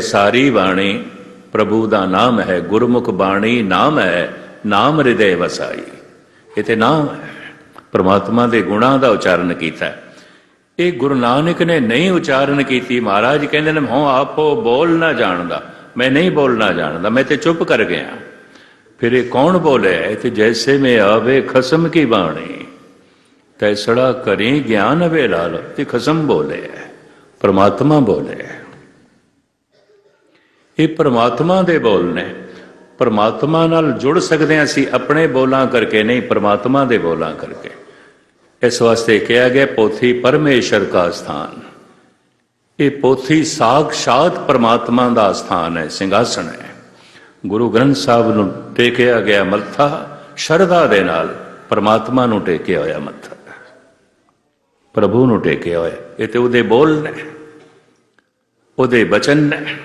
ਸਾਰੀ ਬਾਣੀ ਪ੍ਰਭੂ ਦਾ ਨਾਮ ਹੈ, ਗੁਰਮੁਖ ਬਾਣੀ ਨਾਮ ਹੈ, ਨਾਮ ਹਿਰਦੇ ਵਸਾਈ। ਇਹ ਤੇ ਨਾਮ ਹੈ। ਪ੍ਰਮਾਤਮਾ ਦੇ ਗੁਣਾਂ ਦਾ ਉਚਾਰਨ ਕੀਤਾ ਇਹ ਗੁਰੂ ਨਾਨਕ ਨੇ ਨਹੀਂ ਉਚਾਰਨ ਕੀਤੀ। ਮਹਾਰਾਜ ਕਹਿੰਦੇ ਨੇ, ਹਉ ਆਪੋ ਬੋਲ ਨਾ ਜਾਣਦਾ। ਮੈਂ ਨਹੀਂ ਬੋਲਣਾ ਜਾਣਦਾ, ਮੈਂ ਤੇ ਚੁੱਪ ਕਰ ਗਿਆ। ਫਿਰ ਇਹ ਕੌਣ ਬੋਲੇ ਇਹ ਤੇ ਜੈਸੇ ਮੈਂ ਆਵੇ ਖਸਮ ਕੀ ਬਾਣੀ। ਤੈਸੜਾ ਕਰੀ ਗਿਆਨ ਵੇ ਲਾਲ, ਤੇ ਖਸਮ ਬੋਲੇ ਪ੍ਰਮਾਤਮਾ ਬੋਲੇ ਇਹ ਪ੍ਰਮਾਤਮਾ ਦੇ ਬੋਲ ਨੇ। ਪਰਮਾਤਮਾ ਨਾਲ ਜੁੜ ਸਕਦੇ ਹਾਂ ਅਸੀਂ ਆਪਣੇ ਬੋਲਾਂ ਕਰਕੇ ਨਹੀਂ, ਪਰਮਾਤਮਾ ਦੇ ਬੋਲਾਂ ਕਰਕੇ। ਇਸ ਵਾਸਤੇ ਕਿਹਾ ਗਿਆ, ਪੋਥੀ ਪਰਮੇਸ਼ਰ ਦਾ ਸਥਾਨ। ਇਹ ਪੋਥੀ ਸਾਖਸ਼ਾਤ ਪਰਮਾਤਮਾ ਦਾ ਸਥਾਨ ਹੈ, ਸਿੰਘਾਸਣ ਹੈ। ਗੁਰੂ ਗ੍ਰੰਥ ਸਾਹਿਬ ਨੂੰ ਟੇਕਿਆ ਗਿਆ ਮੱਥਾ, ਸ਼ਰਧਾ ਦੇ ਨਾਲ ਪਰਮਾਤਮਾ ਨੂੰ ਟੇਕਿਆ ਹੋਇਆ ਮੱਥਾ। ਪ੍ਰਭੂ ਨੂੰ ਟੇਕਿਆ ਹੋਇਆ, ਇਹ ਤੇ ਉਹਦੇ ਬੋਲ ਨੇ। ਉਹਦੇ ਬਚਨ ਨੇ।